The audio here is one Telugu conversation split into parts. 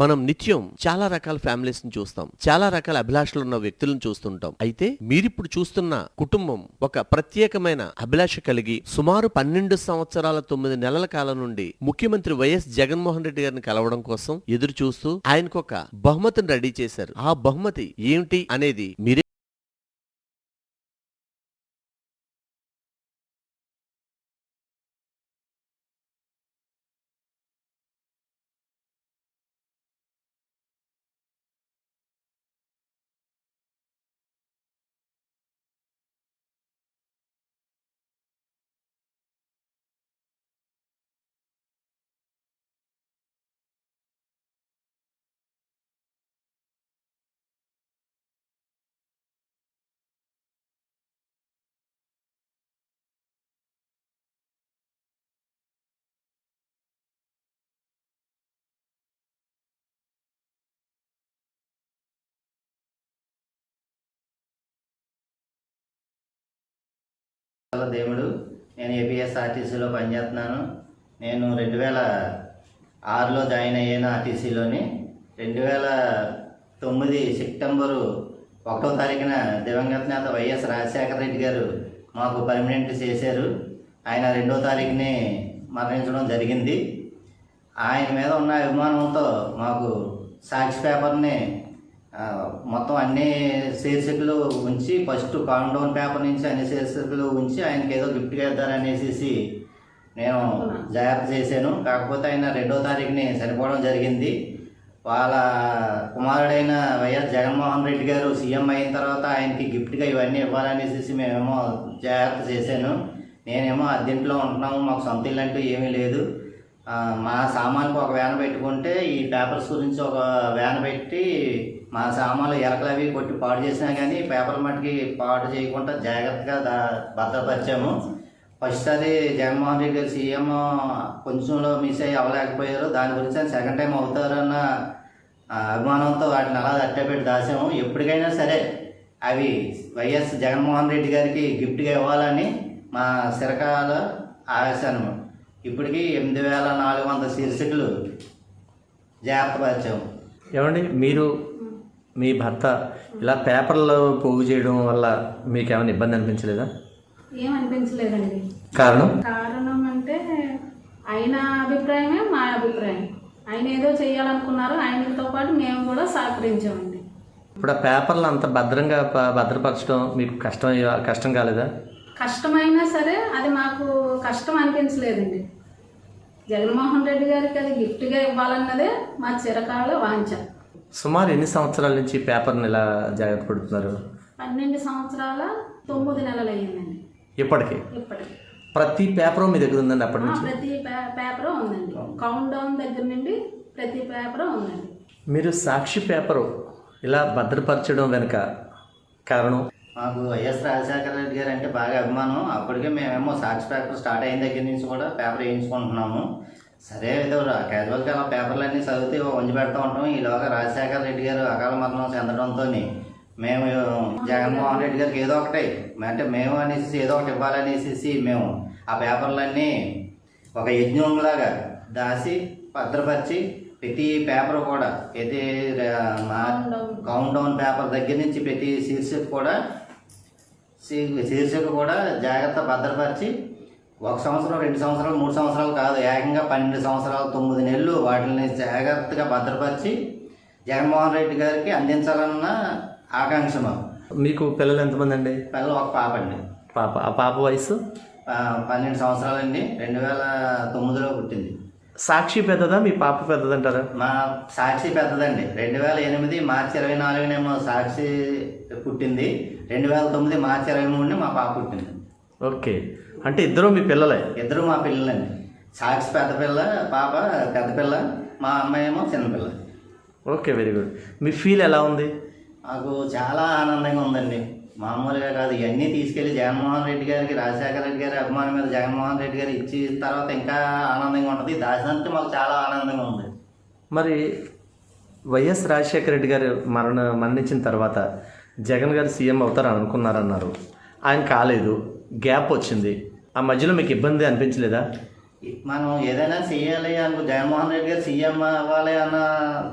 మనం నిత్యం చాలా రకాల ఫ్యామిలీస్ని చూస్తాం. చాలా రకాల అభిలాషలు ఉన్న వ్యక్తులను చూస్తుంటాం. అయితే మీరిప్పుడు చూస్తున్న కుటుంబం ఒక ప్రత్యేకమైన అభిలాష కలిగి సుమారు పన్నెండు సంవత్సరాల తొమ్మిది నెలల కాలం నుండి ముఖ్యమంత్రి వైఎస్ జగన్మోహన్ రెడ్డి గారిని కలవడం కోసం ఎదురు చూస్తూ ఆయనకు ఒక బహుమతిని రెడీ చేశారు. ఆ బహుమతి ఏమిటి అనేది మీరే హలో దేవుడు నేను ఏపీఎస్ఆర్టీసీలో పనిచేస్తున్నాను. నేను రెండు వేల ఆరులో జాయిన్ అయ్యాను ఆర్టీసీలోని. రెండు వేల తొమ్మిది సెప్టెంబరు ఒకటో తారీఖున దివంగత నేత వైఎస్ రాజశేఖర రెడ్డి గారు మాకు పర్మనెంట్ చేశారు. ఆయన రెండో తారీఖుని మరణించడం జరిగింది. ఆయన మీద ఉన్న అభిమానంతో మాకు సాక్షి పేపర్ని మొత్తం అన్ని శీర్షికలు ఉంచి ఫస్ట్ కామ్ పేపర్ నుంచి అన్ని శీర్షికలు ఉంచి ఆయనకి ఏదో గిఫ్ట్గా ఇద్దారనేసి నేను జాగ్రత్త చేశాను. కాకపోతే ఆయన రెండో తారీఖుని చనిపోవడం జరిగింది. వాళ్ళ కుమారుడైన వైఎస్ జగన్మోహన్ రెడ్డి గారు సీఎం అయిన తర్వాత ఆయనకి గిఫ్ట్గా ఇవన్నీ ఇవ్వాలనేసి మేమేమో జాగ్రత్త చేశాను. నేనేమో అద్దెంట్లో ఉంటున్నాము మాకు సొంత ఇల్లు అంటూ ఏమీ లేదు. మా సామాన్కి ఒక వ్యాన్ పెట్టుకుంటే ఈ పేపర్స్ గురించి ఒక వ్యాన్ పెట్టి మా సామాన్లు ఎలకలు అవి కొట్టి పాడు చేసినా కానీ పేపర్ మట్టుకి పాడు చేయకుండా జాగ్రత్తగా దా భద్రపరిచాము. ఫస్ట్ అది జగన్మోహన్ రెడ్డి గారు సీఎం కొంచెంలో మిస్ అయ్యి అవ్వలేకపోయారు. దాని గురించి ఆయన సెకండ్ టైం అవుతారన్న అభిమానంతో వాటిని అలా అట్టపెట్టి దాసాము ఎప్పటికైనా సరే అవి వైఎస్ జగన్మోహన్ రెడ్డి గారికి గిఫ్ట్గా ఇవ్వాలని మా సిరకాల ఆశాను ఇప్పటికి ఎనిమిది వేల నాలుగు వందల శీర్షికలు జాగ్రత్త పరిచాము ఏమండి మీరు మీ భర్త ఇలా పేపర్లో పోగు చేయడం వల్ల మీకు ఏమైనా ఇబ్బంది అనిపించలేదా? ఏం అనిపించలేదండి. కారణం? కారణం అంటే ఆయన అభిప్రాయమే మా అభిప్రాయం. ఆయన ఏదో చేయాలనుకున్నారు ఆయనతో పాటు మేము కూడా సహకరించామండి. ఇప్పుడు ఆ పేపర్లు అంత భద్రంగా ప- భద్రపరచడం మీకు కష్టం కష్టం కాలేదా? కష్టమైనా సరే అది మాకు కష్టం అనిపించలేదండి. జగన్మోహన్ రెడ్డి గారికి అది గిఫ్ట్గా ఇవ్వాలన్నదే మా చిరకాల వాంఛ. సుమారు ఎన్ని సంవత్సరాల నుంచి పేపర్ని ఇలా జాగ్రత్త పడుతున్నారు? పన్నెండు సంవత్సరాల తొమ్మిది నెలలు అయ్యిందండి ఇప్పటికి? ఇప్పటికి. ప్రతి పేపరు మీ దగ్గర ఉందండి అప్పటి నుంచి? ప్రతి పేపరు ఉందండి. కౌంట్ డౌన్ దగ్గర నుండి ప్రతి పేపరు ఉందండి. మీరు సాక్షి పేపరు ఇలా భద్రపరచడం వెనుక కారణం? మాకు వైఎస్ రాజశేఖర రెడ్డి గారు అంటే బాగా అభిమానం. అప్పటికే మేమేమో సాక్షి పేపర్ స్టార్ట్ అయిన దగ్గర నుంచి కూడా పేపర్ వేయించుకుంటున్నాము. సరే ఏదో క్యాజువల్గా అలా పేపర్లన్నీ చదివితే వంచి పెడతా ఉంటాం. ఈలోగా రాజశేఖర రెడ్డి గారు అకాల మరణం చెందడంతో మేము జగన్మోహన్ రెడ్డి గారికి ఏదో ఒకటి అంటే మేము అనేసి ఏదో ఒకటి ఇవ్వాలనేసి మేము ఆ పేపర్లన్నీ ఒక యజ్ఞంలాగా దాసి భద్రపరిచి ప్రతి పేపర్ కూడా ప్రతి కౌంట్ డౌన్ పేపర్ దగ్గర నుంచి ప్రతి శీర్షిక కూడా శీర్షిక కూడా జాగ్రత్త భద్రపరిచి ఒక సంవత్సరం రెండు సంవత్సరాలు మూడు సంవత్సరాలు కాదు ఏకంగా పన్నెండు సంవత్సరాలు తొమ్మిది నెలలు వాటిని జాగ్రత్తగా భద్రపరిచి జగన్మోహన్ రెడ్డి గారికి అందించాలన్న ఆకాంక్ష మాకు. మీకు పిల్లలు ఎంతమంది అండి? పిల్లలు ఒక పాప అండి. పాప ఆ పాప వయసు పన్నెండు సంవత్సరాలండి. రెండు వేల తొమ్మిదిలో పుట్టింది. సాక్షి పెద్దదా మీ పాప పెద్దదంటారా? మా సాక్షి పెద్దదండి. రెండు వేల ఎనిమిది మార్చి ఇరవై నాలుగునేమో సాక్షి పుట్టింది. రెండు వేల తొమ్మిది మార్చి ఇరవై మూడుని మా పాప పుట్టింది. ఓకే. అంటే ఇద్దరు మీ పిల్లలే? ఇద్దరు మా పిల్లలండి. సాక్షి పెద్ద పిల్ల పాప పెద్ద పిల్ల మా అమ్మాయి ఏమో చిన్నపిల్ల ఓకే వెరీ గుడ్. మీ ఫీల్ ఎలా ఉంది? నాకు చాలా ఆనందంగా ఉందండి. మామూలుగా కాదు. ఇవన్నీ తీసుకెళ్ళి జగన్మోహన్ రెడ్డి గారికి రాజశేఖర రెడ్డి గారి అభిమానం మీద జగన్మోహన్ రెడ్డి గారు ఇచ్చి తర్వాత ఇంకా ఆనందంగా ఉంటుంది. దాచినంత మాకు చాలా ఆనందంగా ఉంది. మరి వైఎస్ రాజశేఖర రెడ్డి గారు మరణ మరణించిన తర్వాత జగన్ గారు సీఎం అవుతారని అనుకున్నారన్నారు ఆయన కాలేదు. గ్యాప్ వచ్చింది. ఆ మధ్యలో మీకు ఇబ్బంది అనిపించలేదా? మనం ఏదైనా చెయ్యాలి అనుకో జగన్మోహన్ రెడ్డి గారు సీఎం అవ్వాలి అన్న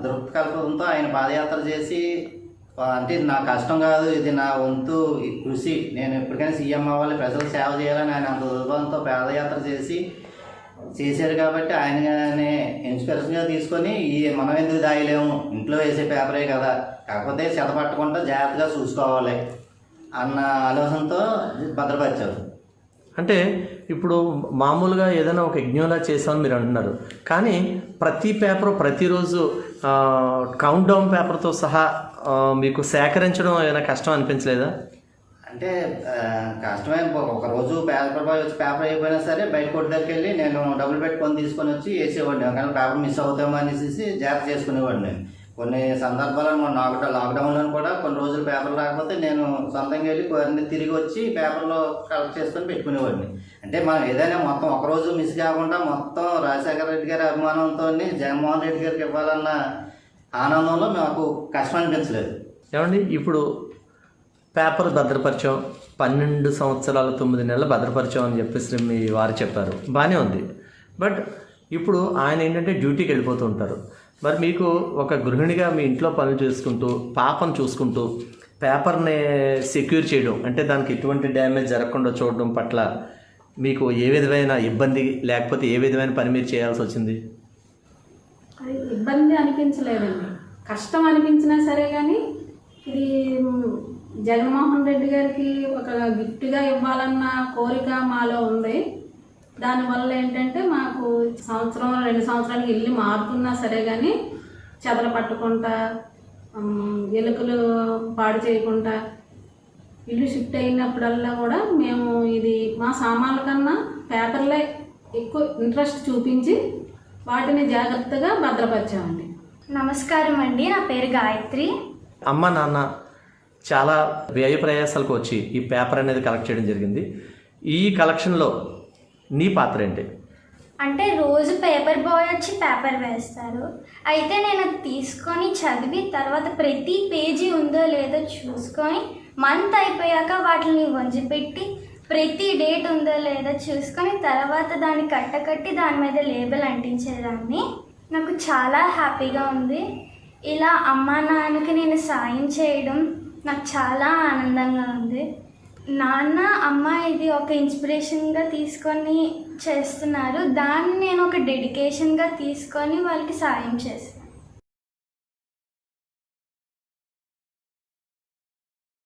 దృక్కల్పంతో ఆయన పాదయాత్ర చేసి అంటే ఇది నా కష్టం కాదు ఇది నా వంతు కృషి. నేను ఎప్పటికైనా సీఎం అవ్వాలి ప్రజలకు సేవ చేయాలని ఆయన అంత దృఢంతో పాదయాత్ర చేసి చేశారు కాబట్టి ఆయననే ఇన్స్పిరేషన్గా తీసుకొని ఈ మనం ఎందుకు దాయలేము? ఇంట్లో వేసే పేపరే కదా. కాకపోతే చెదపట్టకుండా జాగ్రత్తగా చూసుకోవాలి అన్న ఆలోచనతో భద్రపరిచారు. అంటే ఇప్పుడు మామూలుగా ఏదైనా ఒక యజ్ఞంలా చేసామని మీరు అంటున్నారు. కానీ ప్రతి పేపర్ ప్రతిరోజు కౌంట్ డౌన్ పేపర్తో సహా మీకు సేకరించడం ఏమైనా కష్టం అనిపించలేదా? అంటే కష్టమైన ఒక- రోజు పేపర్ బాయ్ వచ్చి పేపర్ అయిపోయినా సరే బయట కొట్టు దగ్గరికి వెళ్ళి నేను డబ్బులు పెట్టుకొని తీసుకొని వచ్చి వేసేవాడిని. కానీ పేపర్ మిస్ అవుతామో అనేసి జాగ్రత్త చేసుకునేవాడిని. నేను కొన్ని సందర్భాలను మన లాక్డౌన్ లాక్డౌన్లో కూడా కొన్ని రోజులు పేపర్లు రాకపోతే నేను సొంతంగా వెళ్ళి అన్ని తిరిగి వచ్చి పేపర్లో కలెక్ట్ చేసుకొని పెట్టుకునేవాడిని. అంటే మనం ఏదైనా మొత్తం ఒకరోజు మిస్ కాకుండా మొత్తం రాజశేఖర రెడ్డి గారి అభిమానంతో జగన్మోహన్ రెడ్డి గారికి ఇవ్వాలన్న ఆనందంలో మాకు కష్టం అనిపించలేదు. ఏమండి ఇప్పుడు పేపర్ భద్రపరిచాం పన్నెండు సంవత్సరాల తొమ్మిది నెలలు భద్రపరిచాం అని చెప్పేసి మీ వారు చెప్పారు. బాగానే ఉంది. బట్ ఇప్పుడు ఆయన ఏంటంటే డ్యూటీకి వెళ్ళిపోతూ ఉంటారు. మరి మీకు ఒక గృహిణిగా మీ ఇంట్లో పనులు చేసుకుంటూ పాపను చూసుకుంటూ పేపర్ని సెక్యూర్ చేయడం అంటే దానికి ఎటువంటి డ్యామేజ్ జరగకుండా చూడడం పట్ల మీకు ఏ విధమైన ఇబ్బంది లేకపోతే ఏ విధమైన పని మీరు చేయాల్సి వచ్చింది? అది ఇబ్బంది అనిపించలేదండి. కష్టం అనిపించినా సరే కానీ ఇది జగన్మోహన్ రెడ్డి గారికి ఒక గిఫ్ట్గా ఇవ్వాలన్న కోరిక మాలో ఉంది. దానివల్ల ఏంటంటే మాకు సంవత్సరం రెండు సంవత్సరాలకి ఇల్లు మారుతున్నా సరే కానీ చెదలు పట్టకుండా ఎలుకలు పాడు చేయకుండా ఇల్లు షిఫ్ట్ అయినప్పుడల్లా కూడా మేము ఇది మా సామాన్ల కన్నా పేపర్లే ఎక్కువ ఇంట్రెస్ట్ చూపించి వాటిని జాగ్రత్తగా భద్రపరిచామండి. నమస్కారం అండి నా పేరు గాయత్రి. అమ్మ నాన్న చాలా వ్యయ ప్రయాసాలకు వచ్చి ఈ పేపర్ అనేది కలెక్ట్ చేయడం జరిగింది. ఈ కలెక్షన్లో నీ పాత్ర ఏంటి? అంటే రోజు పేపర్ బాయ్ వచ్చి పేపర్ వేస్తారు. అయితే నేను అది తీసుకొని చదివి తర్వాత ప్రతి పేజీ ఉందో లేదో చూసుకొని మంత్ అయిపోయాక వాటిని వంచిపెట్టి ప్రతి డేట్ ఉందో లేదో చూసుకొని తర్వాత దాన్ని కట్టకట్టి దాని మీద లేబుల్ అంటించేదాన్ని. నాకు చాలా హ్యాపీగా ఉంది. ఇలా అమ్మా నాన్నకి నేను సాయం చేయడం నాకు చాలా ఆనందంగా ఉంది. నాన్న అమ్మ ఇది ఒక ఇన్స్పిరేషన్గా తీసుకొని చేస్తున్నారు. దాన్ని నేను ఒక డెడికేషన్గా తీసుకొని వాళ్ళకి సాయం చేస్తాను.